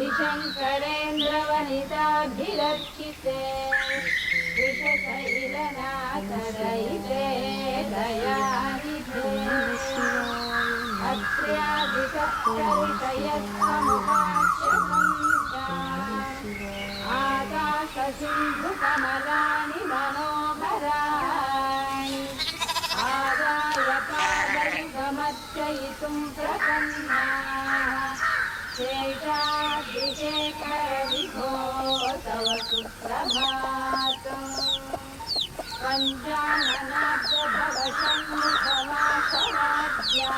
దిశంకరేంద్రవనితాభిరక్షితే విషశైలనాకరైతే దయానిధే. ఆకాశసింధుకమలాని మనోహరాణి ఆదాయ పాదయుగమర్చయితుం ప్రసన్నా चेटाद्रिचेकरविभो तव सुप्रभातम् पञ्चाननाब्दभवशन्मुखवासवाद्या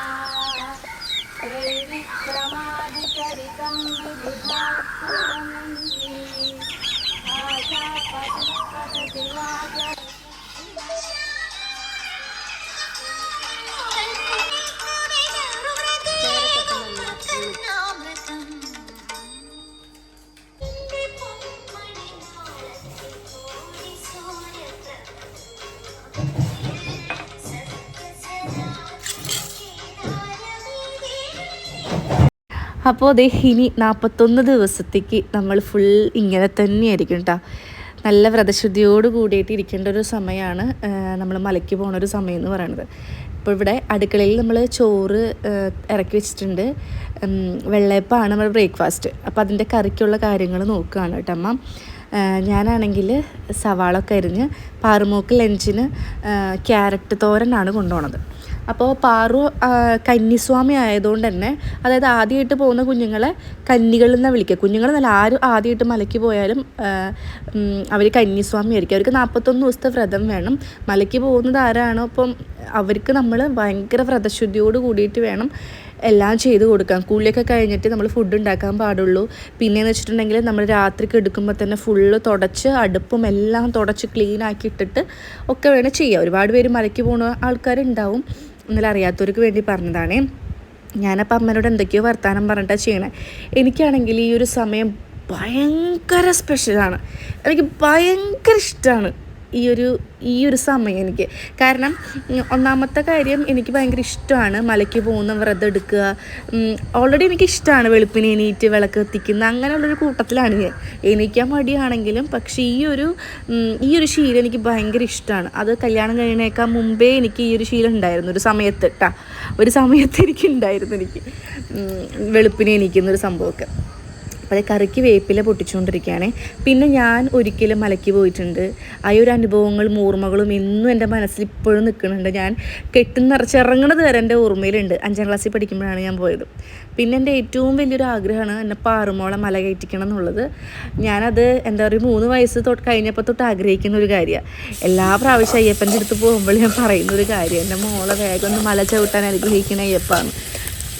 അപ്പോൾ അതേ ഇനി നാൽപ്പത്തൊന്ന് ദിവസത്തേക്ക് നമ്മൾ ഫുൾ ഇങ്ങനെ തന്നെയായിരിക്കും കേട്ടോ നല്ല വ്രതശുദ്ധിയോട് കൂടിയിട്ട് ഇരിക്കേണ്ട ഒരു സമയമാണ് നമ്മൾ മലയ്ക്ക് പോണ ഒരു സമയം എന്ന് പറയുന്നത് ഇപ്പോൾ ഇവിടെ അടുക്കളയിൽ നമ്മൾ ചോറ് ഇറക്കി വെച്ചിട്ടുണ്ട്. വെള്ളയപ്പമാണ് നമ്മുടെ ബ്രേക്ക്ഫാസ്റ്റ്. അപ്പോൾ അതിന്റെ കറിക്കുള്ള കാര്യങ്ങൾ നോക്കുകയാണ് കേട്ടോ അമ്മ. ഞാനാണെങ്കിൽ സവാളൊക്കെ അരിഞ്ഞ് പാറുമോക്ക് ലഞ്ചിന് ക്യാരറ്റ് തോരനാണ് കൊണ്ടുപോണത്. അപ്പോൾ പാറു കന്നിസ്വാമി ആയതുകൊണ്ട് തന്നെ അതായത് ആദ്യമായിട്ട് പോകുന്ന കുഞ്ഞുങ്ങളെ കന്നികളിൽ നിന്നാണ് വിളിക്കുക. കുഞ്ഞുങ്ങൾ നല്ല ആരും ആദ്യമായിട്ട് മലയ്ക്ക് പോയാലും അവർ കന്നിസ്വാമി ആയിരിക്കും. അവർക്ക് നാൽപ്പത്തൊന്ന് ദിവസത്തെ വ്രതം വേണം. മലയ്ക്ക് പോകുന്നത് ആരാണോ അപ്പം അവർക്ക് നമ്മൾ ഭയങ്കര വ്രതശുദ്ധിയോട് കൂടിയിട്ട് വേണം എല്ലാം ചെയ്ത് കൊടുക്കാം കൂളിയൊക്കെ കഴിഞ്ഞിട്ട് നമ്മൾ ഫുഡ് ഉണ്ടാക്കാൻ പാടുള്ളൂ. പിന്നെയെന്ന് വെച്ചിട്ടുണ്ടെങ്കിൽ നമ്മൾ രാത്രിക്ക് എടുക്കുമ്പോൾ തന്നെ ഫുള്ള് തുടച്ച് അടുപ്പും എല്ലാം തുടച്ച് ക്ലീൻ ആക്കി ഇട്ടിട്ട് ഒക്കെ വേണം ചെയ്യാം ഒരുപാട് പേര് മലയ്ക്ക് പോകുന്ന ആൾക്കാരുണ്ടാവും. എന്നാലും അറിയാത്തവർക്ക് വേണ്ടി പറഞ്ഞതാണേ. ഞാനപ്പോൾ അമ്മേനോട് എന്തൊക്കെയോ വർത്തമാനം പറഞ്ഞിട്ടാണ് ചെയ്യണേ. എനിക്കാണെങ്കിൽ ഈ ഒരു സമയം ഭയങ്കര സ്പെഷ്യലാണ് എനിക്ക് ഭയങ്കര ഇഷ്ടമാണ് ഈ ഒരു ഈ ഒരു സമയം എനിക്ക്. കാരണം ഒന്നാമത്തെ കാര്യം എനിക്ക് ഭയങ്കര ഇഷ്ടമാണ് മലയ്ക്ക് പോകുന്ന വ്രതം എടുക്കുക. ഓൾറെഡി എനിക്ക് ഇഷ്ടമാണ് വെളുപ്പിന് എണീറ്റ് വിളക്ക് കത്തിക്കുന്ന അങ്ങനെയുള്ളൊരു കൂട്ടത്തിലാണ് ഞാൻ. എണീക്കാൻ മടിയാണെങ്കിലും പക്ഷേ ഈ ഒരു ഈ ഒരു ശീലം എനിക്ക് ഭയങ്കര ഇഷ്ടമാണ്. അത് കല്യാണം കഴിയണേക്കാൾ മുമ്പേ എനിക്ക് ഈ ഒരു ശീലം ഉണ്ടായിരുന്നു ഒരു സമയത്ത് കേട്ടാ ഒരു സമയത്ത് എനിക്ക് ഉണ്ടായിരുന്നു എനിക്ക് വെളുപ്പിന് എണീക്കുന്ന ഒരു സംഭവമൊക്കെ. അപ്പോൾ കറിക്ക് വേപ്പില പൊട്ടിച്ചുകൊണ്ടിരിക്കുകയാണ്. പിന്നെ ഞാൻ ഒരിക്കലും മലയ്ക്ക് പോയിട്ടുണ്ട്. ആ ഒരു അനുഭവങ്ങളും ഓർമ്മകളും ഇന്നും എന്റെ മനസ്സിൽ ഇപ്പോഴും നിൽക്കുന്നുണ്ട്. ഞാൻ കെട്ടുനിറച്ച് ഇറങ്ങണത് വരെ എന്റെ ഓർമ്മയിലുണ്ട്. അഞ്ചാം ക്ലാസ്സിൽ പഠിക്കുമ്പോഴാണ് ഞാൻ പോയത്. പിന്നെ എന്റെ ഏറ്റവും വലിയൊരു ആഗ്രഹമാണ് എന്നെ പാറുമോളെ മല കയറ്റിക്കണം എന്നുള്ളത്. ഞാനത് എന്താ പറയുക മൂന്ന് വയസ്സ് തൊട്ട് കഴിഞ്ഞപ്പോൾ തൊട്ട് ആഗ്രഹിക്കുന്ന ഒരു കാര്യമാണ്. എല്ലാ പ്രാവശ്യം അയ്യപ്പന്റെ അടുത്ത് പോകുമ്പോൾ ഞാൻ പറയുന്ന ഒരു കാര്യം എന്റെ മോളെ വേഗം ഒന്ന് മല ചവിട്ടാൻ അനുഗ്രഹിക്കണ അയ്യപ്പാന്ന്.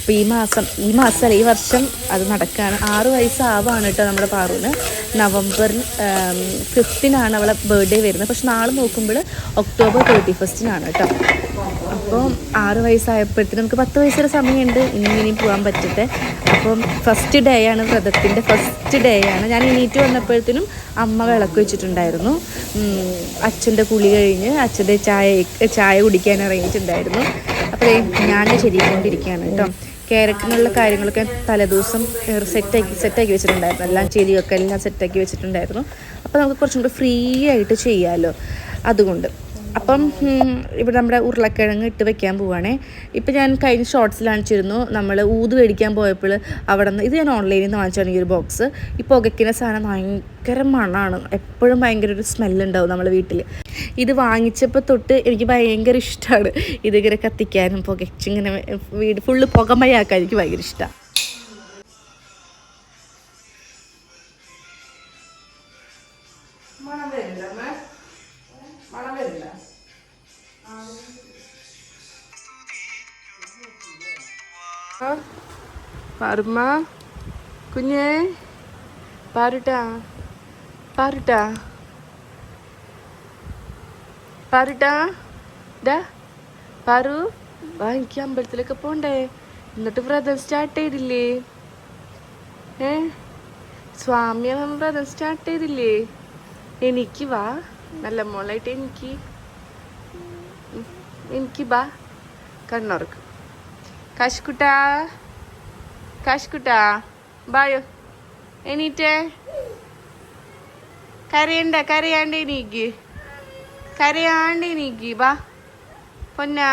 അപ്പോൾ ഈ മാസം ഈ മാസം ഈ വർഷം അത് നടക്കുകയാണ് ആറ് വയസ്സാവാണ് കേട്ടോ നമ്മുടെ പാറുവിന്. നവംബറിൽ ഫിഫ്റ്റിനാണ് അവളെ ബർത്ത്ഡേ വരുന്നത്. പക്ഷെ നാളെ നോക്കുമ്പോൾ ഒക്ടോബർ തേർട്ടി ഫസ്റ്റിനാണ് കേട്ടോ. അപ്പോൾ ആറ് വയസ്സായപ്പോഴത്തേനും നമുക്ക് പത്ത് വയസ്സുള്ള സമയമുണ്ട്. ഇനി ഇനിയും പോകാൻ പറ്റട്ടെ. അപ്പം ഫസ്റ്റ് ഡേ ആണ് വ്രതത്തിന്റെ ഫസ്റ്റ് ഡേ ആണ്. ഞാൻ എണീറ്റ് വന്നപ്പോഴത്തേനും അമ്മ വിളക്ക് വെച്ചിട്ടുണ്ടായിരുന്നു. അച്ഛന്റെ കുളി കഴിഞ്ഞ് അച്ഛന്റെ ചായ ചായ കുടിക്കാൻ ഇറങ്ങിയിട്ടുണ്ടായിരുന്നു. അപ്പോൾ ഞാൻ ശരിക്കൊണ്ടിരിക്കുകയാണ് കേട്ടോ. ക്യാരറ്റിനുള്ള കാര്യങ്ങളൊക്കെ തലേദിവസം സെറ്റാക്കി സെറ്റാക്കി വെച്ചിട്ടുണ്ടായിരുന്നു. എല്ലാം ചെടിയൊക്കെ എല്ലാം സെറ്റാക്കി വെച്ചിട്ടുണ്ടായിരുന്നു. അപ്പോൾ നമുക്ക് കുറച്ചും കൂടി ഫ്രീ ആയിട്ട് ചെയ്യാമല്ലോ അതുകൊണ്ട്. അപ്പം ഇവിടെ നമ്മുടെ ഉരുളക്കിഴങ്ങ് ഇട്ട് വെക്കാൻ പോവുകയാണേ ഇപ്പം ഞാൻ കഴിഞ്ഞ ഷോർട്സിൽ കാണിച്ചിരുന്നു. നമ്മൾ ഊത് മേടിക്കാൻ പോയപ്പോൾ അവിടെ നിന്ന് ഇത് ഞാൻ ഓൺലൈനിൽ നിന്ന് വാങ്ങിച്ചാണ് ഈ ഒരു ബോക്സ് ഈ പുകയ്ക്കുന്ന സാധനം ഭയങ്കര മണമാണ് എപ്പോഴും ഭയങ്കര ഒരു സ്മെല്ലുണ്ടാവും നമ്മുടെ വീട്ടിൽ ഇത് വാങ്ങിച്ചപ്പോൾ തൊട്ട് എനിക്ക് ഭയങ്കര ഇഷ്ടമാണ് ഇതിങ്ങനെ കത്തിക്കാനും പുകച്ചിങ്ങനെ വീട് ഫുള്ള് പുകമയാക്കാൻ എനിക്ക് ഭയങ്കര ഇഷ്ടമാണ് മണം കുഞ്ഞേ? പാരുട്ടാ പാറുട്ടാ? പാറുട്ടാ ഡാ പാറു വാ എനിക്ക് അമ്പലത്തിലൊക്കെ പോണ്ടേ. എന്നിട്ട് വ്രതം സ്റ്റാർട്ട് ചെയ്തില്ലേ? ഏ? സ്വാമിയ വ്രതം സ്റ്റാർട്ട് ചെയ്തില്ലേ? എനിക്ക് വാ. നല്ല മോളായിട്ട് എനിക്ക്. എനിക്ക് ബാ. കണ്ണുറക്കും. കാശുക്കുട്ടാ. കാശുക്കുട്ടാ. ബായോ. എണീറ്റേ. കരയണ്ട കരയാണ്ട് എണീക്ക്. കരയാണ്ട് എണീക്ക് ബാ പൊന്നാ.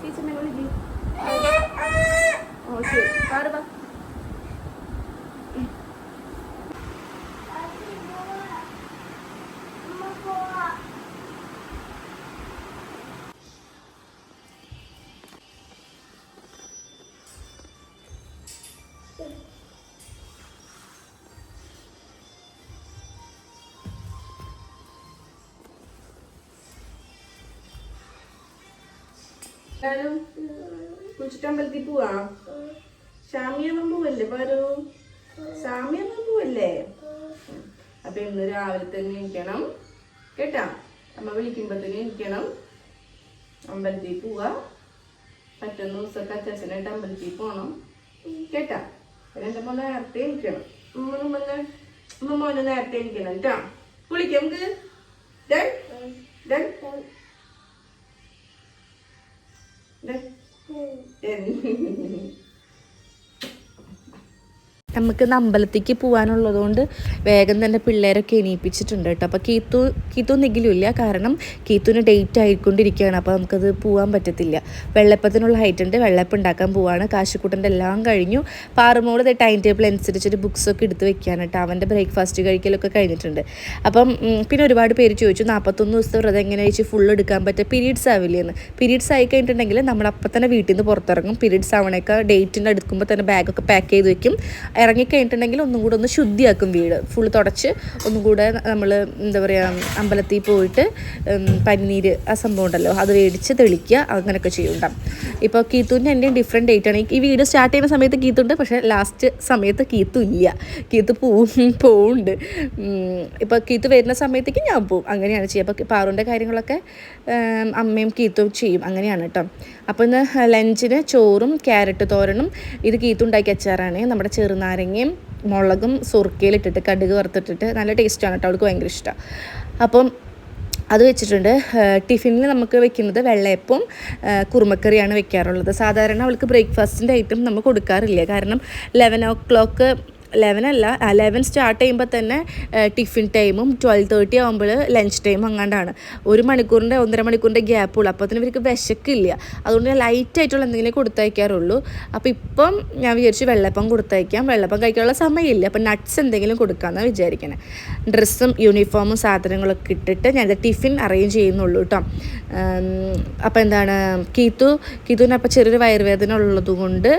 ടീച്ചറിനെ വിളിക്ക്. ഓ ശരി. എല്ലാരും കുച്ചിട്ടമ്പലത്തിൽ പോവാ? ശാമിയ പോവല്ലേ പറു? ശാമിയ പോവല്ലേ? അപ്പൊ ഇന്ന് രാവിലെ തന്നെ ഇരിക്കണം കേട്ടാ? അമ്മ വിളിക്കുമ്പോ തന്നെ ഇരിക്കണം അമ്പലത്തിൽ പോവാ. പറ്റുന്ന ദിവസമൊക്കെ അച്ഛനായിട്ട് അമ്പലത്തിൽ പോണം. കേട്ടാ? എന്റെ മോനെ നേരത്തെ ഇരിക്കണം ഉമ്മ മോനെ ഉമ്മ മോനെ നേരത്തെ ഇരിക്കണം കേട്ടാ? വിളിക്കാം നമുക്ക്. Done done. 嗯。നമുക്ക് അമ്പലത്തേക്ക് പോകാനുള്ളത് കൊണ്ട് വേഗം തന്നെ പിള്ളേരൊക്കെ എണീപ്പിച്ചിട്ടുണ്ട് കേട്ടോ. അപ്പോൾ കീത്തു കീത്തു നികിലില്ല കാരണം കീത്തുവിന് ഡേറ്റ് ആയിക്കൊണ്ടിരിക്കുകയാണ്. അപ്പോൾ നമുക്കത് പോകാൻ പറ്റത്തില്ല. വെള്ളപ്പത്തിനുള്ള ഹൈറ്റ് ഉണ്ട്. വെള്ളപ്പം ഉണ്ടാക്കാൻ പോവാണ്. കാശിക്കൂട്ടന്റെ എല്ലാം കഴിഞ്ഞു. പാറുമോൾ ടൈം ടേബിൾ അനുസരിച്ചിട്ട് ബുക്സൊക്കെ എടുത്ത് വെക്കുകയാണ് കേട്ടോ. അവന്റെ ബ്രേക്ക്ഫാസ്റ്റ് കഴിക്കലൊക്കെ കഴിഞ്ഞിട്ടുണ്ട്. അപ്പം പിന്നെ ഒരുപാട് പേര് ചോദിച്ചു നാൽപ്പത്തൊന്ന് ദിവസത്തെ വ്രതം എങ്ങനെ വെച്ച് ഫുൾ എടുക്കാൻ പറ്റുക പീരീഡ്സ് ആവില്ലേ? എന്ന്. പീരീഡ്സ് ആയി കഴിഞ്ഞിട്ടുണ്ടെങ്കിൽ നമ്മൾ അപ്പം തന്നെ വീട്ടിൽ നിന്ന് പുറത്തിറങ്ങും. പീരീഡ്സ് ആവണേക്കാൾ ഡേറ്റിന്റെ അടുക്കുമ്പോൾ തന്നെ ബാഗൊക്കെ പാക്ക് ചെയ്ത് വെക്കും. ഇറങ്ങിക്കഴിഞ്ഞിട്ടുണ്ടെങ്കിൽ ഒന്നും കൂടെ ഒന്ന് ശുദ്ധിയാക്കും വീട്. ഫുൾ തുടച്ച് ഒന്നും കൂടെ നമ്മൾ എന്താ പറയുക അമ്പലത്തിൽ പോയിട്ട് പനിനീര് ആ സംഭവം ഉണ്ടല്ലോ അത് മേടിച്ച് തെളിക്കുക അങ്ങനെയൊക്കെ ചെയ്യണ്ടാം ഇപ്പോൾ കീത്തുവിന്റെ എന്റെയും ഡിഫറെന്റ് ഡേറ്റ് ആണ്. ഈ വീഡിയോ സ്റ്റാർട്ട് ചെയ്യുന്ന സമയത്ത് കീത്തുണ്ട് പക്ഷേ ലാസ്റ്റ് സമയത്ത് കീത്തു ഇല്ല. കീത്ത് പോവും പോവുണ്ട്. ഇപ്പോൾ കീത്ത് വരുന്ന സമയത്തേക്ക് ഞാൻ പോവും. അങ്ങനെയാണ് ചെയ്യുക. അപ്പോൾ പാറുന്റെ കാര്യങ്ങളൊക്കെ അമ്മയും കീത്തും ചെയ്യും. അങ്ങനെയാണ് കേട്ടോ. അപ്പോൾ ഇന്ന് ലഞ്ചിന് ചോറും ക്യാരറ്റ് തോരനും ഇത് കീത്തുണ്ടാക്കിയ അച്ചാറാണ്. നമ്മുടെ ചെറുനാരങ്ങയും മുളകും സുറുക്കയിലിട്ടിട്ട് കടുക് വറുത്തിട്ടിട്ട് നല്ല ടേസ്റ്റാണ് കേട്ടോ അവൾക്ക് ഭയങ്കര ഇഷ്ടമാണ് അപ്പം അത് വെച്ചിട്ടുണ്ട്. ടിഫിനിൽ നമുക്ക് വെക്കുന്നത് വെള്ളയപ്പവും ആ, കുറുമക്കറിയാണ് വെക്കാറുള്ളത്. സാധാരണ അവൾക്ക് ബ്രേക്ക്ഫാസ്റ്റിന്റെ ഐറ്റം നമ്മൾ കൊടുക്കാറില്ല. കാരണം ലെവൻ ഓ ക്ലോക്ക് ലെവൻ അല്ല ലെവൻ സ്റ്റാർട്ട് ചെയ്യുമ്പോൾ തന്നെ ടിഫിൻ ടൈമും ട്വൽവ് തേർട്ടി ആകുമ്പോൾ ലഞ്ച് ടൈം അങ്ങാണ്ടാണ്. ഒരു മണിക്കൂറിന്റെ ഒന്നര മണിക്കൂറിന്റെ ഗ്യാപ്പുള്ളൂ അപ്പോൾ തന്നെ ഇവർക്ക് വിശക്കില്ല. അതുകൊണ്ട് ലൈറ്റ് ആയിട്ടുള്ള എന്തെങ്കിലും കൊടുത്തയക്കാറുള്ളൂ. അപ്പോൾ ഇപ്പം ഞാൻ വിചാരിച്ചു വെള്ളപ്പം കൊടുത്തയക്കാം. വെള്ളപ്പം കഴിക്കാനുള്ള സമയമില്ല. അപ്പം നട്ട്സ് എന്തെങ്കിലും കൊടുക്കാമെന്നാണ് വിചാരിക്കണേ. ഡ്രസ്സും യൂണിഫോമും സാധനങ്ങളൊക്കെ ഇട്ടിട്ട് ഞാൻ ടിഫിൻ അറേഞ്ച് ചെയ്യുന്നുള്ളൂ കേട്ടോ അപ്പോൾ എന്താണ് കീത്തു കീത്തുവിന് അപ്പോൾ ചെറിയൊരു വയറുവേദന ഉള്ളതുകൊണ്ട്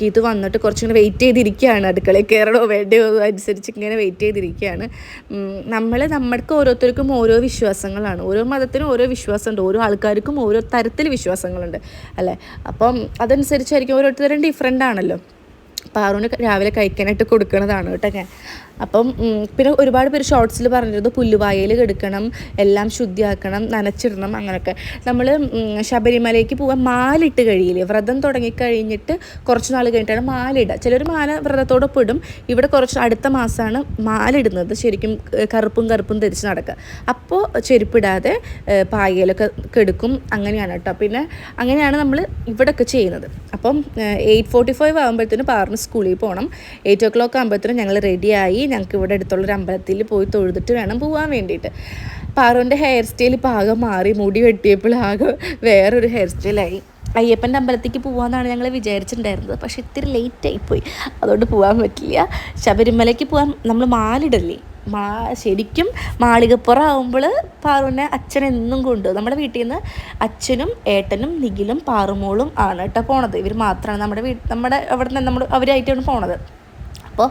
കീത്തു വന്നിട്ട് കുറച്ചും കൂടി വെയിറ്റ് ചെയ്തിരിക്കുകയാണ് അടുക്കളയിൽ കയറണോ വേണ്ടയോ അനുസരിച്ച് ഇങ്ങനെ വെയിറ്റ് ചെയ്തിരിക്കുകയാണ്. നമ്മൾ നമ്മൾക്ക് ഓരോരുത്തർക്കും ഓരോ വിശ്വാസങ്ങളാണ്. ഓരോ മതത്തിനും ഓരോ വിശ്വാസമുണ്ട്. ഓരോ ആൾക്കാർക്കും ഓരോ തരത്തിൽ വിശ്വാസങ്ങളുണ്ട്. അല്ലേ? അപ്പം അതനുസരിച്ചായിരിക്കും ഓരോരുത്തരും ഡിഫറെന്റ് ആണല്ലോ. പാറുവിന് രാവിലെ കഴിക്കാനായിട്ട് കൊടുക്കുന്നതാണ് കേട്ടോ ഞാൻ. അപ്പം പിന്നെ ഒരുപാട് പേര് ഷോർട്സിൽ പറഞ്ഞിരുന്നു പുല്ലുവായയിൽ കെടുക്കണം എല്ലാം ശുദ്ധിയാക്കണം നനച്ചിടണം അങ്ങനെയൊക്കെ നമ്മൾ ശബരിമലയ്ക്ക് പോകാൻ മാലിട്ട് കഴിയില്ലേ? വ്രതം തുടങ്ങിക്കഴിഞ്ഞിട്ട് കുറച്ച് നാൾ കഴിഞ്ഞിട്ടാണ് മാലിടുക. ചിലർ മാല വ്രതത്തോടൊപ്പം ഇടും. ഇവിടെ കുറച്ച് അടുത്ത മാസമാണ് മാലിടുന്നത്. ശരിക്കും കറുപ്പും കറുപ്പും ധരിച്ച് നടക്കുക. അപ്പോൾ ചെരുപ്പിടാതെ പായയിലൊക്കെ കെടുക്കും. അങ്ങനെയാണ് കേട്ടോ. പിന്നെ അങ്ങനെയാണ് നമ്മൾ ഇവിടെയൊക്കെ ചെയ്യുന്നത്. അപ്പം എയ്റ്റ് ഫോർട്ടി ഫൈവ് ആകുമ്പോഴത്തേനും പാറിന് സ്കൂളിൽ പോകണം. എയ്റ്റ് ഓ ക്ലോക്ക് ആകുമ്പോഴത്തേനും ഞങ്ങൾ റെഡിയായി. ഞങ്ങൾക്ക് ഇവിടെ അടുത്തുള്ളൊരു അമ്പലത്തിൽ പോയി തൊഴുതിട്ട് വേണം പോകാൻ വേണ്ടിയിട്ട്. പാറുവിന്റെ ഹെയർ സ്റ്റൈൽ ഇപ്പോൾ ആകെ മാറി മുടി വെട്ടിയപ്പോൾ ആകെ വേറൊരു ഹെയർ സ്റ്റൈലായി അയ്യപ്പന്റെ അമ്പലത്തേക്ക് പോകാമെന്നാണ് ഞങ്ങൾ വിചാരിച്ചിട്ടുണ്ടായിരുന്നത്. പക്ഷെ ഇത്തിരി ലേറ്റ് പോയി. അതുകൊണ്ട് പോകാൻ പറ്റില്ല. ശബരിമലയ്ക്ക് പോകാൻ നമ്മൾ മാലിടല്ലേ? മാ ശരിക്കും മാളികപ്പുറം ആകുമ്പോൾ പാറുവിനെ അച്ഛൻ എന്നും കൊണ്ട് നമ്മുടെ വീട്ടിൽ നിന്ന് അച്ഛനും ഏട്ടനും നിഖിലും പാറുമോളും ആണ് കേട്ടോ പോണത്. ഇവർ മാത്രമാണ് നമ്മുടെ വീട്ടിൽ നമ്മുടെ അവിടെ നിന്ന് നമ്മൾ അവരായിട്ടാണ് പോണത്. അപ്പോൾ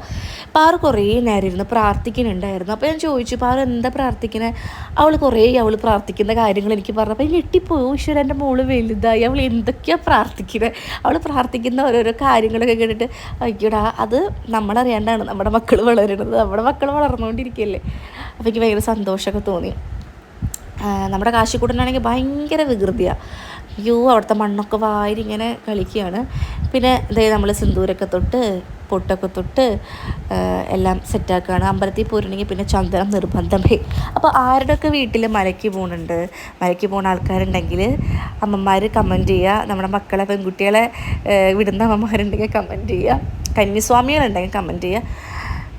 പാർ കുറേ നേരം ഇരുന്ന് പ്രാർത്ഥിക്കുന്നുണ്ടായിരുന്നു. അപ്പോൾ ഞാൻ ചോദിച്ചു പാർ എന്താ പ്രാർത്ഥിക്കുന്നത് അവൾ കുറേ അവൾ പ്രാർത്ഥിക്കുന്ന കാര്യങ്ങൾ എനിക്ക് പറഞ്ഞു. അപ്പോൾ ഞെട്ടിപ്പോയി. ഈശ്വര എന്റെ മോൾ വലുതായി. അവൾ എന്തൊക്കെയാണ് പ്രാർത്ഥിക്കുന്നത് അവൾ പ്രാർത്ഥിക്കുന്ന ഓരോരോ കാര്യങ്ങളൊക്കെ കേട്ടിട്ട് അയ്യോടാ അത് നമ്മളറിയാണ്ടാണ്. നമ്മുടെ മക്കൾ വളരുന്നത്. നമ്മുടെ മക്കൾ വളർന്നുകൊണ്ടിരിക്കുകയല്ലേ. അപ്പോൾ എനിക്ക് ഭയങ്കര സന്തോഷമൊക്കെ തോന്നി. നമ്മുടെ കാശിക്കൂട്ടനാണെങ്കിൽ ഭയങ്കര വികൃതിയാണ് അയ്യോ അവിടുത്തെ മണ്ണൊക്കെ വാരി ഇങ്ങനെ കളിക്കുകയാണ്. പിന്നെ ഇതേ നമ്മൾ സിന്ദൂരൊക്കെ തൊട്ട് പൊട്ടൊക്കെ തൊട്ട് എല്ലാം സെറ്റാക്കുകയാണ് അമ്പലത്തിൽ പോയിട്ടുണ്ടെങ്കിൽ പിന്നെ ചന്ദനം നിർബന്ധമേ. അപ്പോൾ ആരുടെയൊക്കെ വീട്ടിൽ മലയ്ക്ക് പോകുന്നുണ്ട് മലയ്ക്ക് പോകുന്ന ആൾക്കാരുണ്ടെങ്കിൽ അമ്മമാർ കമന്റ് ചെയ്യുക. നമ്മുടെ മക്കളെ പെൺകുട്ടികളെ വിടുന്ന അമ്മമാരുണ്ടെങ്കിൽ കമന്റ് ചെയ്യുക. കന്യസ്വാമികളുണ്ടെങ്കിൽ കമന്റ് ചെയ്യുക.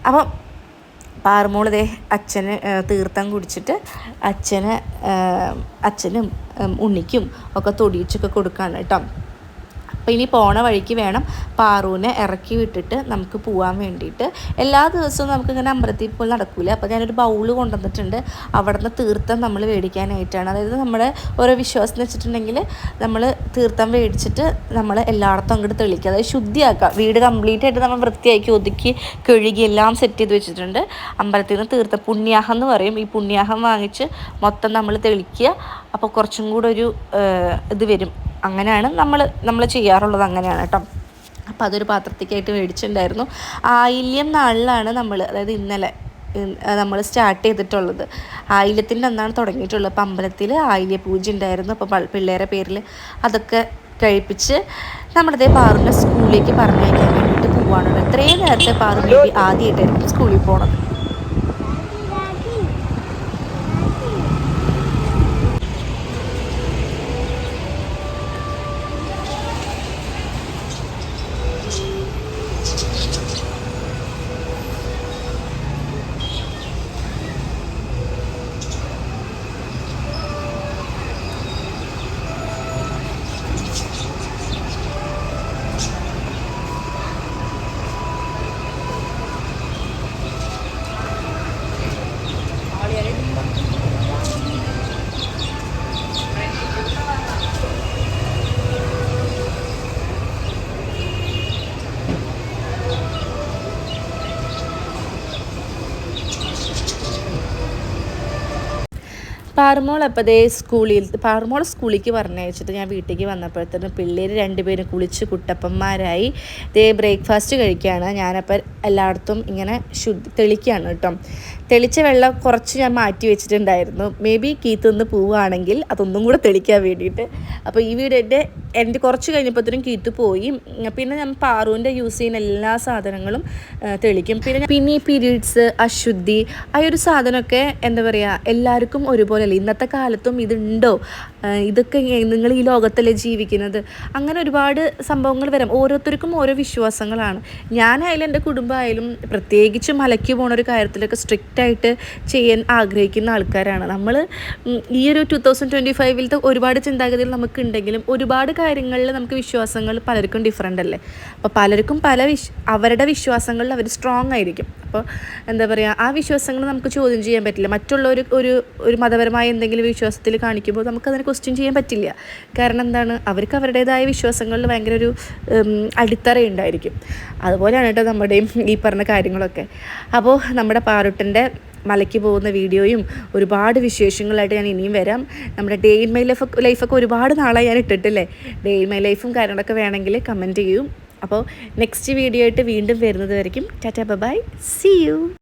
അപ്പം പാറമോൾ ദേ അച്ഛന് തീർത്ഥം കുടിച്ചിട്ട് അച്ഛന് അച്ഛനും ഉണ്ണിക്കും ഒക്കെ തൊടിയിച്ചൊക്കെ കൊടുക്കുകയാണ് കേട്ടോ. അപ്പോൾ ഇനി പോണ വഴിക്ക് വേണം പാറുവിനെ ഇറക്കി വിട്ടിട്ട് നമുക്ക് പോകാൻ വേണ്ടിയിട്ട്. എല്ലാ ദിവസവും നമുക്കിങ്ങനെ അമ്പലത്തിൽ പോയി നടക്കില്ല അപ്പോൾ ഞാനൊരു ബൗൾ കൊണ്ടുവന്നിട്ടുണ്ട്. അവിടെ നിന്ന് തീർത്ഥം നമ്മൾ മേടിക്കാനായിട്ടാണ്. അതായത് നമ്മുടെ ഓരോ വിശ്വാസം വെച്ചിട്ടുണ്ടെങ്കിൽ നമ്മൾ തീർത്ഥം മേടിച്ചിട്ട് നമ്മൾ എല്ലായിടത്തും അങ്ങോട്ട് തെളിക്കുക. അതായത് ശുദ്ധിയാക്കുക. വീട് കംപ്ലീറ്റ് ആയിട്ട് നമ്മൾ വൃത്തിയാക്കി ഒതുക്കി കഴുകി എല്ലാം സെറ്റ് ചെയ്ത് വെച്ചിട്ടുണ്ട്. അമ്പലത്തിൽ നിന്ന് തീർത്ഥം പുണ്യാഹം എന്ന് പറയും. ഈ പുണ്യാഹം വാങ്ങിച്ച് മൊത്തം നമ്മൾ തെളിക്കുക. അപ്പോൾ കുറച്ചും കൂടെ ഒരു ഇത് വരും. അങ്ങനെയാണ് നമ്മൾ നമ്മൾ ചെയ്യാറുള്ളത് അങ്ങനെയാണ് കേട്ടോ. അപ്പോൾ അതൊരു പാത്രത്തേക്കായിട്ട് മേടിച്ചിട്ടുണ്ടായിരുന്നു. ആയില്യം നാളിലാണ് നമ്മൾ അതായത് ഇന്നലെ നമ്മൾ സ്റ്റാർട്ട് ചെയ്തിട്ടുള്ളത്. ആയില്യത്തിന്റെ അന്നാണ് തുടങ്ങിയിട്ടുള്ളത്. അപ്പോൾ അമ്പലത്തിൽ ആയില്യ പൂജ ഉണ്ടായിരുന്നു അപ്പോൾ പിള്ളേരെ പേരിൽ അതൊക്കെ കഴിപ്പിച്ച് നമ്മുടെ പാറുവിനെ സ്കൂളിലേക്ക് പറഞ്ഞയക്കാൻ വേണ്ടിയിട്ട് പോവാണ്. ഇത്രയും നേരത്തെ പാറു ആദ്യമായിട്ടായിരിക്കും സ്കൂളിൽ പോണത്. പാറുമോൾ അപ്പോൾ ദേ സ്കൂളിൽ പാറുമോൾ സ്കൂളിലേക്ക് പറഞ്ഞയച്ചിട്ട് ഞാൻ വീട്ടിലേക്ക് വന്നപ്പോഴത്തേനും പിള്ളേർ രണ്ടുപേരും കുളിച്ച് കുട്ടപ്പന്മാരായി ദേ ബ്രേക്ക്ഫാസ്റ്റ് കഴിക്കുകയാണ് ഞാനപ്പോൾ എല്ലായിടത്തും ഇങ്ങനെ ശുദ്ധി തെളിക്കുകയാണ് കേട്ടോ. തെളിച്ച വെള്ളം കുറച്ച് ഞാൻ മാറ്റി വെച്ചിട്ടുണ്ടായിരുന്നു. മേ ബി കീത്തുനിന്ന് പോവുകയാണെങ്കിൽ അതൊന്നും കൂടെ തെളിക്കാൻ വേണ്ടിയിട്ട്. അപ്പോൾ ഈ വീടിന്റെ എന്റെ കുറച്ച് കഴിഞ്ഞപ്പോഴത്തേനും കീത്ത് പോയി. പിന്നെ ഞാൻ പാറുവിന്റെ യൂസ് ചെയ്യുന്ന എല്ലാ സാധനങ്ങളും തെളിക്കും. പിന്നെ പിന്നെ ഈ പീരീഡ്സ് അശുദ്ധി ആ ഒരു സാധനമൊക്കെ എന്താ പറയുക എല്ലാവർക്കും ഒരുപോലെയല്ല? ഇന്നത്തെ കാലത്തും ഇതുണ്ടോ? ഇതൊക്കെ നിങ്ങൾ ഈ ലോകത്തല്ലേ ജീവിക്കുന്നത്? അങ്ങനെ ഒരുപാട് സംഭവങ്ങൾ വരാം. ഓരോരുത്തർക്കും ഓരോ വിശ്വാസങ്ങളാണ്. ഞാനായാലും എന്റെ കുടുംബമായാലും പ്രത്യേകിച്ച് മലയ്ക്ക് പോണ ഒരു കാര്യത്തിലൊക്കെ സ്ട്രിക്റ്റായിട്ട് ചെയ്യാൻ ആഗ്രഹിക്കുന്ന ആൾക്കാരാണ്. നമ്മൾ ഈ ഒരു ടു തൗസൻഡ് ട്വന്റി ഫൈവിലത്തെ ഒരുപാട് ചിന്താഗതികൾ നമുക്കുണ്ടെങ്കിലും ഒരുപാട് കാര്യങ്ങളിൽ നമുക്ക് വിശ്വാസങ്ങൾ പലർക്കും ഡിഫറെന്റ് അല്ലേ? അപ്പോൾ പലർക്കും പല വിശ് അവരുടെ വിശ്വാസങ്ങളിൽ അവർ സ്ട്രോങ് ആയിരിക്കും. അപ്പോൾ എന്താ പറയുക ആ വിശ്വാസങ്ങൾ നമുക്ക് ചോദ്യം ചെയ്യാൻ പറ്റില്ല. മറ്റുള്ള ഒരു ഒരു ഒരു മതപരമായ എന്തെങ്കിലും വിശ്വാസത്തിൽ കാണിക്കുമ്പോൾ നമുക്കതിനെ ക്വസ്റ്റ്യൻ ചെയ്യാൻ പറ്റില്ല. കാരണം എന്താണ്? അവർക്ക് അവരുടേതായ വിശ്വാസങ്ങളിൽ ഭയങ്കര ഒരു അടിത്തറയുണ്ടായിരിക്കും. അതുപോലെയാണ് കേട്ടോ നമ്മുടെയും ഈ പറഞ്ഞ കാര്യങ്ങളൊക്കെ. അപ്പോൾ നമ്മുടെ പാറുട്ടന്റെ മലയ്ക്ക് പോകുന്ന വീഡിയോയും ഒരുപാട് വിശേഷങ്ങളായിട്ട് ഞാൻ ഇനിയും വരാം. നമ്മുടെ ഡേ ഇൻ മൈ ലൈഫ് ലൈഫൊക്കെ ഒരുപാട് നാളായി ഞാൻ ഇട്ടിട്ടില്ലേ? ഡേ ഇൻ മൈ ലൈഫും കാര്യങ്ങളൊക്കെ വേണമെങ്കിൽ കമന്റ് ചെയ്യും. അപ്പോൾ നെക്സ്റ്റ് വീഡിയോ ആയിട്ട് വീണ്ടും വരുന്നത് വരയ്ക്കും. Tata bye C U